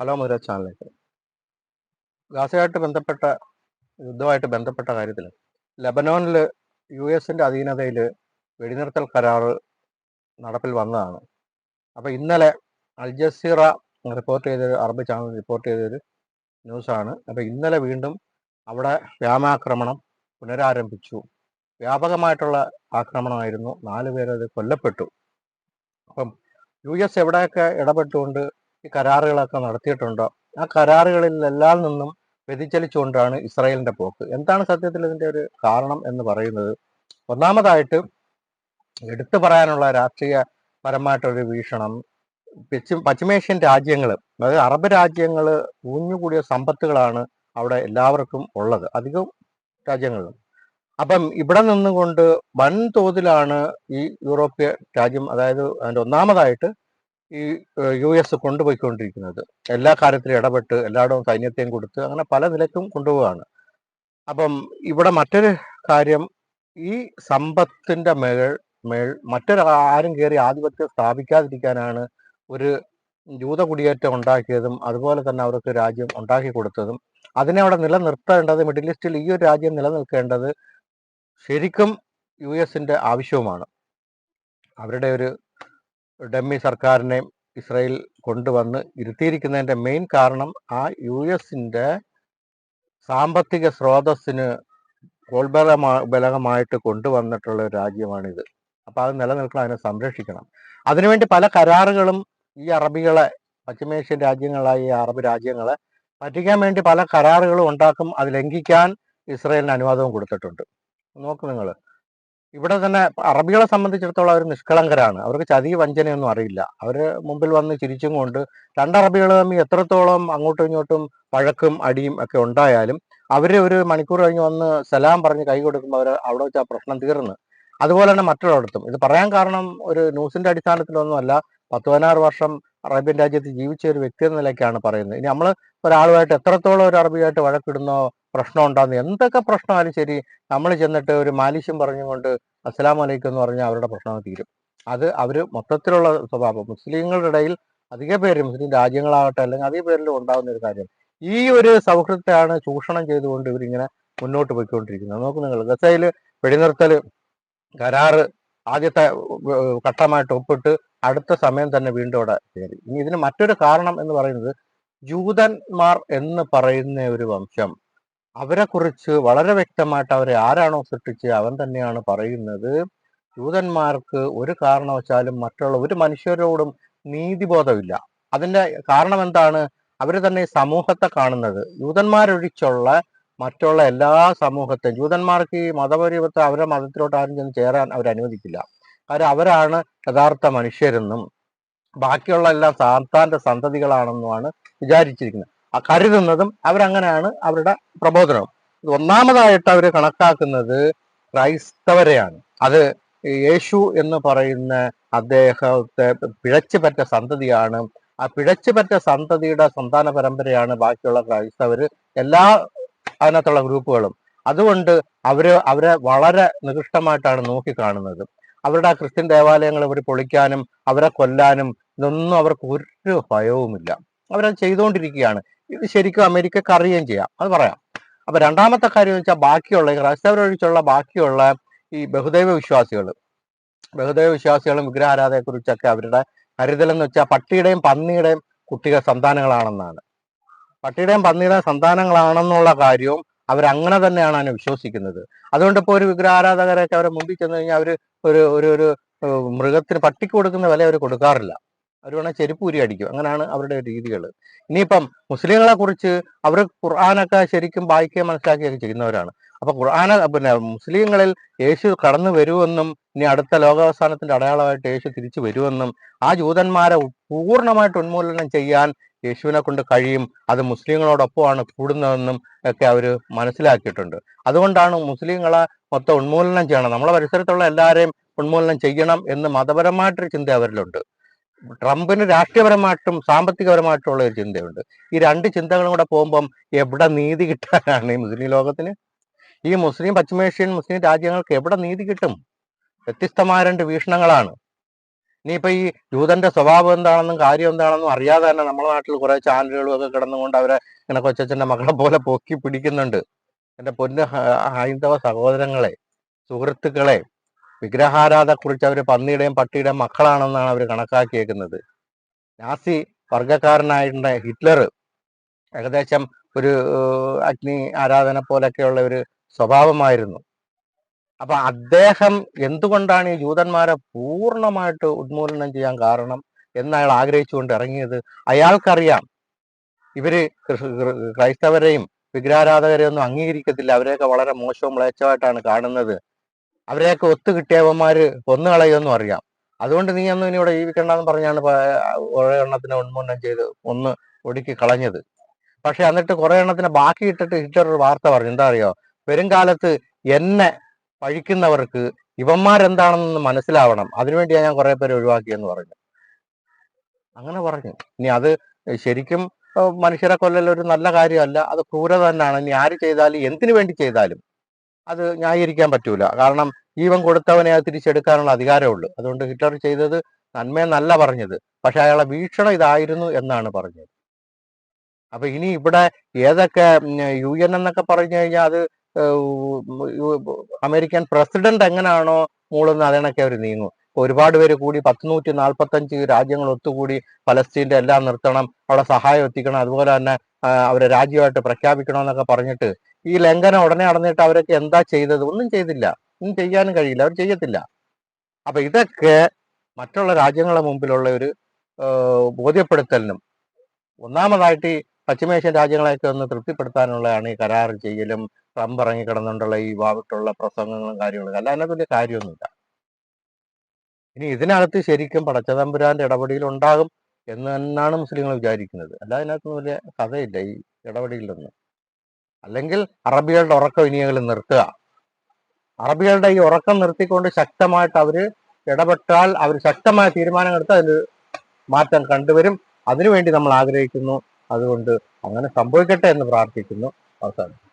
Hello മുര ചാനലിലേക്ക്. ഗാസയായിട്ട് ബന്ധപ്പെട്ട യുദ്ധമായിട്ട് ബന്ധപ്പെട്ട കാര്യത്തിൽ ലബനോനിൽ യു എസിന്റെ അധീനതയിൽ വെടിനിർത്തൽ കരാർ നടപ്പിൽ വന്നതാണ്. അപ്പോൾ ഇന്നലെ അൽ ജസീറ റിപ്പോർട്ട് ചെയ്തൊരു അറബ് ചാനൽ റിപ്പോർട്ട് ചെയ്തൊരു ന്യൂസാണ്. അപ്പോൾ ഇന്നലെ വീണ്ടും അവിടെ വ്യാമാക്രമണം പുനരാരംഭിച്ചു. വ്യാപകമായിട്ടുള്ള ആക്രമണമായിരുന്നു. നാല് പേരത് കൊല്ലപ്പെട്ടു. അപ്പം യു എസ് എവിടെയൊക്കെ ഇടപെട്ടുകൊണ്ട് ഈ കരാറുകളൊക്കെ നടത്തിയിട്ടുണ്ടോ? ആ കരാറുകളിലെല്ലാം നിന്നും വ്യതിചലിച്ചുകൊണ്ടാണ് ഇസ്രായേലിന്റെ പോക്ക്. എന്താണ് സത്യത്തിൽ ഇതിന്റെ ഒരു കാരണം എന്ന് പറയുന്നത്? ഒന്നാമതായിട്ട് എടുത്തു പറയാനുള്ള രാഷ്ട്രീയ പരമായിട്ടൊരു വീക്ഷണം പശ്ചിമ പശ്ചിമേഷ്യൻ രാജ്യങ്ങൾ അതായത് അറബ് രാജ്യങ്ങൾ ഊഞ്ഞുകൂടിയ സമ്പത്തുകളാണ് അവിടെ എല്ലാവർക്കും ഉള്ളത് അധികം രാജ്യങ്ങളിലും. അപ്പം ഇവിടെ നിന്നുകൊണ്ട് വൻതോതിലാണ് ഈ യൂറോപ്യ രാജ്യം അതായത് അതിന്റെ ഒന്നാമതായിട്ട് ഈ യു എസ് കൊണ്ടുപോയിക്കൊണ്ടിരിക്കുന്നത്. എല്ലാ കാര്യത്തിലും ഇടപെട്ട് എല്ലായിടവും സൈന്യത്തെയും കൊടുത്ത് അങ്ങനെ പല നിലക്കും കൊണ്ടുപോവാണ് അപ്പം ഇവിടെ മറ്റൊരു കാര്യം ഈ സമ്പത്തിന്റെ മേൾ മേൾ മറ്റൊരു ആരും കയറി ആധിപത്യം സ്ഥാപിക്കാതിരിക്കാനാണ് ഒരു ജൂത കുടിയേറ്റം ഉണ്ടാക്കിയതും അതുപോലെ തന്നെ അവർക്ക് രാജ്യം ഉണ്ടാക്കി കൊടുത്തതും. അതിനെ അവിടെ നിലനിർത്തേണ്ടത് മിഡിൽ ഈസ്റ്റിൽ ഈ ഒരു രാജ്യം നിലനിൽക്കേണ്ടത് ശരിക്കും യു എസിന്റെ ആവശ്യവുമാണ്. അവരുടെ ഒരു ഡമ്മി സർക്കാരിനെ ഇസ്രായേൽ കൊണ്ടുവന്ന് ഇരുത്തിയിരിക്കുന്നതിന്റെ മെയിൻ കാരണം ആ യു എസിന്റെ സാമ്പത്തിക സ്രോതസ്സിന് കോൾബലമാ ബലകമായിട്ട് കൊണ്ടുവന്നിട്ടുള്ള ഒരു രാജ്യമാണിത്. അപ്പോൾ അത് നിലനിൽക്കണം അതിനെ സംരക്ഷിക്കണം. അതിനുവേണ്ടി പല കരാറുകളും ഈ അറബികളെ പശ്ചിമേഷ്യൻ രാജ്യങ്ങളായ ഈ അറബ് രാജ്യങ്ങളെ പറ്റിക്കാൻ വേണ്ടി പല കരാറുകളും ഉണ്ടാക്കും. അത് ലംഘിക്കാൻ ഇസ്രയേലിന് അനുവാദവും കൊടുത്തിട്ടുണ്ട്. നോക്ക് നിങ്ങൾ ഇവിടെ തന്നെ അറബികളെ സംബന്ധിച്ചിടത്തോളം അവർ നിഷ്കളങ്കരാണ്. അവർക്ക് ചതി വഞ്ചനയൊന്നും അറിയില്ല. അവർ മുമ്പിൽ വന്ന് ചിരിച്ചും കൊണ്ട് രണ്ടറബികൾ തമ്മിൽ എത്രത്തോളം അങ്ങോട്ടും ഇങ്ങോട്ടും പഴക്കും അടിയും ഒക്കെ ഉണ്ടായാലും അവർ ഒരു മണിക്കൂർ കഴിഞ്ഞ് വന്ന് സലാം പറഞ്ഞ് കൈ കൊടുക്കുമ്പോൾ അവർ അവിടെ വെച്ച് ആ പ്രശ്നം തീർന്ന്. അതുപോലെ തന്നെ മറ്റൊരിടത്തും. ഇത് പറയാൻ കാരണം ഒരു ന്യൂസിന്റെ അടിസ്ഥാനത്തിലൊന്നുമല്ല പത്ത് പതിനാറ് വർഷം അറേബ്യൻ രാജ്യത്ത് ജീവിച്ച ഒരു വ്യക്തി എന്ന നിലയ്ക്കാണ് പറയുന്നത്. ഇനി നമ്മൾ ഒരാളുമായിട്ട് എത്രത്തോളം ഒരു അറബിയായിട്ട് വഴക്കിടുന്നോ പ്രശ്നം ഉണ്ടാകുന്നു എന്തൊക്കെ പ്രശ്നമായാലും ശരി നമ്മൾ ചെന്നിട്ട് ഒരു മാലിശ്യം പറഞ്ഞുകൊണ്ട് അസ്സലാം വലൈക്കും എന്ന് പറഞ്ഞാൽ അവരുടെ പ്രശ്നം തീരും. അത് അവർ മൊത്തത്തിലുള്ള സ്വഭാവം. മുസ്ലിങ്ങളുടെ ഇടയിൽ അധിക പേര് മുസ്ലിം രാജ്യങ്ങളാകട്ടെ അല്ലെങ്കിൽ അധിക പേരിലും ഉണ്ടാകുന്ന ഒരു കാര്യം. ഈ ഒരു സൗഹൃദത്തെയാണ് ചൂഷണം ചെയ്തുകൊണ്ട് ഇവരിങ്ങനെ മുന്നോട്ട് പോയിക്കൊണ്ടിരിക്കുന്നത്. നോക്കൂ നിങ്ങൾ ഗസയിൽ വെടിനിർത്തൽ കരാറ് ആദ്യത്തെ ഘട്ടമായിട്ട് ഒപ്പിട്ട് അടുത്ത സമയം തന്നെ വീണ്ടും അവിടെ കയറി. ഇനി ഇതിന് മറ്റൊരു കാരണം എന്ന് പറയുന്നത് ജൂതന്മാർ എന്ന് പറയുന്ന ഒരു വംശം അവരെക്കുറിച്ച് വളരെ വ്യക്തമായിട്ട് അവരെ ആരാണോ സൃഷ്ടിച്ച് അവൻ തന്നെയാണ് പറയുന്നത്. ജൂതന്മാർക്ക് ഒരു കാരണവശാലും മറ്റുള്ള ഒരു മനുഷ്യരോടും നീതിബോധമില്ല. അതിന്റെ കാരണം എന്താണ്? അവർ തന്നെ സമൂഹത്തെ കാണുന്നത്. ജൂതന്മാരൊഴിച്ചുള്ള മറ്റുള്ള എല്ലാ സമൂഹത്തെയും ജൂതന്മാർക്ക് ഈ മതപരിവത്തെ അവരുടെ മതത്തിലോട്ട് ആരും ചെന്ന് ചേരാൻ അവർ അനുവദിക്കില്ല. കാര്യം അവരാണ് യഥാർത്ഥ മനുഷ്യരെന്നും ബാക്കിയുള്ള എല്ലാം സാത്താന്റെ സന്തതികളാണെന്നുമാണ് വിചാരിച്ചിരിക്കുന്നത്. കരുതുന്നതും അവരങ്ങനെയാണ് അവരുടെ പ്രബോധനവും. ഒന്നാമതായിട്ട് അവർ കണക്കാക്കുന്നത് ക്രൈസ്തവരെയാണ്. അത് യേശു എന്ന് പറയുന്ന അദ്ദേഹത്തെ പിഴച്ചു പറ്റ സന്തതിയാണ്. ആ പിഴച്ചു പറ്റ സന്തതിയുടെ സന്താന പരമ്പരയാണ് ബാക്കിയുള്ള ക്രൈസ്തവർ എല്ലാ അതിനകത്തുള്ള ഗ്രൂപ്പുകളും. അതുകൊണ്ട് അവർ അവരെ വളരെ നികൃഷ്ടമായിട്ടാണ് നോക്കിക്കാണുന്നത്. അവരുടെ ആ ക്രിസ്ത്യൻ ദേവാലയങ്ങൾ ഇവർ പൊളിക്കാനും അവരെ കൊല്ലാനും ഇതൊന്നും അവർക്ക് ഒരു ഭയവുമില്ല. അവരത് ചെയ്തുകൊണ്ടിരിക്കുകയാണ് ഇത് ശരിക്കും അമേരിക്ക കറിയുകയും ചെയ്യാം. അത് പറയാം. അപ്പൊ രണ്ടാമത്തെ കാര്യം എന്ന് വെച്ചാൽ ബാക്കിയുള്ള ക്രൈസ്തവരൊഴിച്ചുള്ള ബാക്കിയുള്ള ഈ ബഹുദൈവ വിശ്വാസികൾ ബഹുദൈവ വിശ്വാസികളും വിഗ്രഹാരാധയെ കുറിച്ചൊക്കെ അവരുടെ കരുതലെന്ന് വെച്ചാൽ പട്ടിയുടെയും പന്നിയുടെയും കുട്ടികൾ സന്താനങ്ങളാണെന്നാണ്. പട്ടിയുടെയും പന്നിയുടെയും സന്താനങ്ങളാണെന്നുള്ള കാര്യവും അവരങ്ങനെ തന്നെയാണ് അതിനെ വിശ്വസിക്കുന്നത്. അതുകൊണ്ട് ഇപ്പോൾ ഒരു വിഗ്രഹാരാധകരൊക്കെ അവരെ മുമ്പിൽ ചെന്ന് കഴിഞ്ഞാൽ അവർ ഒരു ഒരു ഒരു മൃഗത്തിന് പട്ടിക്ക് കൊടുക്കുന്ന വില അവർ കൊടുക്കാറില്ല. അവർ വേണേൽ ചെരുപ്പൂരി അടിക്കും. അങ്ങനെയാണ് അവരുടെ രീതികൾ ഇനിയിപ്പം മുസ്ലിങ്ങളെ കുറിച്ച് അവർ ഖുർആാനൊക്കെ ശരിക്കും വായിക്കുകയും മനസ്സിലാക്കുകയൊക്കെ ചെയ്യുന്നവരാണ്. അപ്പൊ ഖുർആാന പിന്നെ മുസ്ലിങ്ങളിൽ യേശു കടന്നു വരുമെന്നും ഇനി അടുത്ത ലോകാവസാനത്തിന്റെ അടയാളമായിട്ട് യേശു തിരിച്ചു വരുമെന്നും ആ ജൂതന്മാരെ പൂർണമായിട്ട് ഉന്മൂലനം ചെയ്യാൻ യേശുവിനെ കൊണ്ട് കഴിയും. അത് മുസ്ലിങ്ങളോടൊപ്പമാണ് കൂടുന്നതെന്നും ഒക്കെ അവർ മനസ്സിലാക്കിയിട്ടുണ്ട്. അതുകൊണ്ടാണ് മുസ്ലിങ്ങളെ മൊത്തം ഉന്മൂലനം ചെയ്യണം. നമ്മളെ പരിസരത്തുള്ള എല്ലാവരെയും ഉന്മൂലനം ചെയ്യണം എന്ന് മതപരമായിട്ടൊരു ചിന്ത അവരിലുണ്ട്. ട്രംപിന് രാഷ്ട്രീയപരമായിട്ടും സാമ്പത്തികപരമായിട്ടുള്ള ഒരു ചിന്തയുണ്ട്. ഈ രണ്ട് ചിന്തകളും കൂടെ പോകുമ്പം എവിടെ നീതി കിട്ടാനാണ് ഈ മുസ്ലിം ലോകത്തിന്? ഈ മുസ്ലിം പശ്ചിമേഷ്യൻ മുസ്ലിം രാജ്യങ്ങൾക്ക് എവിടെ നീതി കിട്ടും? വ്യത്യസ്തമായ രണ്ട് വീക്ഷണങ്ങളാണ്. ഇനിയിപ്പോ ഈ ജൂതന്റെ സ്വഭാവം എന്താണെന്നും കാര്യം എന്താണെന്നും അറിയാതെ തന്നെ നമ്മുടെ നാട്ടിൽ കുറെ ചാനലുകളും ഒക്കെ കിടന്നുകൊണ്ട് അവരെ ഇങ്ങനെ കൊച്ചച്ഛന്റെ മകളെ പോലെ പൊക്കി പിടിക്കുന്നുണ്ട്. എന്റെ പൊന്ന് ഹൈന്ദവ സഹോദരങ്ങളെ സുഹൃത്തുക്കളെ വിഗ്രഹാരാധക്കുറിച്ച് അവർ പന്നിയുടെയും പട്ടിയുടെയും മക്കളാണെന്നാണ് അവർ കണക്കാക്കിയേക്കുന്നത്. നാസി വർഗക്കാരനായിട്ടുള്ള ഹിറ്റ്ലർ ഏകദേശം ഒരു അഗ്നി ആരാധന പോലൊക്കെയുള്ള ഒരു സ്വഭാവമായിരുന്നു. അപ്പൊ അദ്ദേഹം എന്തുകൊണ്ടാണ് ഈ ജൂതന്മാരെ പൂർണമായിട്ട് ഉന്മൂലനം ചെയ്യാൻ കാരണം എന്ന് അയാൾ ആഗ്രഹിച്ചുകൊണ്ട് ഇറങ്ങിയത്? അയാൾക്കറിയാം. ഇവർ ക്രൈസ്തവരെയും വിഗ്രഹാരാധകരെയൊന്നും അംഗീകരിക്കത്തില്ല. അവരെയൊക്കെ വളരെ മോശവും മ്ലേച്ഛമായിട്ടാണ് കാണുന്നത്. അവരെയൊക്കെ ഒത്തു കിട്ടിയവന്മാര് കൊന്നുകളയുമെന്നും അറിയാം. അതുകൊണ്ട് നീ അന്ന് ഇനി ഇവിടെ ജീവിക്കണ്ടെന്ന് പറഞ്ഞാണ് കുറെ എണ്ണത്തിനെ ഉന്മൂലനം ചെയ്ത് ഒന്ന് ഒടുക്കി കളഞ്ഞത്. പക്ഷെ എന്നിട്ട് കുറെ എണ്ണത്തിന് ബാക്കി ഇട്ടിട്ട് ഹിറ്റ്ലർ ഒരു വാർത്ത പറഞ്ഞു. എന്താ അറിയോ? വരുംകാലത്ത് എന്നെ പഴിക്കുന്നവർക്ക് ഇവന്മാരെന്താണെന്ന് മനസ്സിലാവണം. അതിനുവേണ്ടിയാണ് ഞാൻ കുറെ പേരെ ഒഴിവാക്കിയെന്ന് പറഞ്ഞു. അങ്ങനെ പറഞ്ഞു. ഇനി അത് ശരിക്കും മനുഷ്യരെ കൊല്ലൽ ഒരു നല്ല കാര്യമല്ല. അത് ക്രൂരത തന്നെയാണ് ഇനി ആര് ചെയ്താലും എന്തിനു വേണ്ടി ചെയ്താലും. അത് ന്യായീകരിക്കാൻ പറ്റൂല. കാരണം ജീവൻ കൊടുത്തവനെ അത് തിരിച്ചെടുക്കാനുള്ള അധികാരമുള്ളൂ അതുകൊണ്ട് ഹിറ്റ്ലർ ചെയ്തത് നന്മയെന്നല്ല പറഞ്ഞത്. പക്ഷെ അയാളെ വീക്ഷണം ഇതായിരുന്നു എന്നാണ് പറഞ്ഞത്. അപ്പൊ ഇനി ഇവിടെ ഏതൊക്കെ യു എൻ എന്നൊക്കെ പറഞ്ഞു കഴിഞ്ഞാൽ അത് അമേരിക്കൻ പ്രസിഡന്റ് എങ്ങനെയാണോ മൂളുന്നത് അതിനൊക്കെ അവർ നീങ്ങും. ഒരുപാട് പേര് കൂടി പത്ത് നൂറ്റി നാൽപ്പത്തഞ്ച് രാജ്യങ്ങൾ ഒത്തുകൂടി പലസ്തീന്റെ എല്ലാം നിർത്തണം അവിടെ സഹായം എത്തിക്കണം. അതുപോലെ തന്നെ അവരെ രാജ്യമായിട്ട് പ്രഖ്യാപിക്കണമെന്നൊക്കെ പറഞ്ഞിട്ട് ഈ ലംഘനം ഉടനെ നടന്നിട്ട് അവരൊക്കെ എന്താ ചെയ്തത്? ഒന്നും ചെയ്തില്ല. ഒന്നും ചെയ്യാനും കഴിയില്ല. അവർ ചെയ്യത്തില്ല. അപ്പൊ ഇതൊക്കെ മറ്റുള്ള രാജ്യങ്ങളുടെ മുമ്പിലുള്ള ഒരു ബോധ്യപ്പെടുത്തലിനും ഒന്നാമതായിട്ട് ഈ പശ്ചിമേഷ്യൻ രാജ്യങ്ങളെയൊക്കെ ഒന്ന് തൃപ്തിപ്പെടുത്താനുള്ളതാണ് ഈ കരാർ ചെയ്യലും ട്രംപ് ഇറങ്ങിക്കിടന്നുകൊണ്ടുള്ള ഈ വാവിട്ടുള്ള പ്രസംഗങ്ങളും കാര്യങ്ങളും അല്ല അതിനകത്ത് വലിയ കാര്യമൊന്നുമില്ല. ഇനി ഇതിനകത്ത് ശരിക്കും പടച്ചതമ്പുരാന്റെ ഇടപെടൽ ഉണ്ടാകും എന്ന് തന്നെയാണ് മുസ്ലിങ്ങൾ വിചാരിക്കുന്നത്. അല്ല അതിനകത്തൊന്നും വലിയ കഥയില്ല ഈ ഇടപെടലിലൊന്നും അല്ലെങ്കിൽ അറബികളുടെ ഉറക്കം ഇനിയെങ്കിലും നിർത്തുക. അറബികളുടെ ഈ ഉറക്കം നിർത്തിക്കൊണ്ട് ശക്തമായിട്ട് അവർ ഇടപെട്ടാൽ അവർ ശക്തമായ തീരുമാനം എടുത്ത് അതിൽ മാറ്റം കണ്ടുവരും. അതിനുവേണ്ടി നമ്മൾ ആഗ്രഹിക്കുന്നു. അതുകൊണ്ട് അങ്ങനെ സംഭവിക്കട്ടെ എന്ന് പ്രാർത്ഥിക്കുന്നു. അവസാനം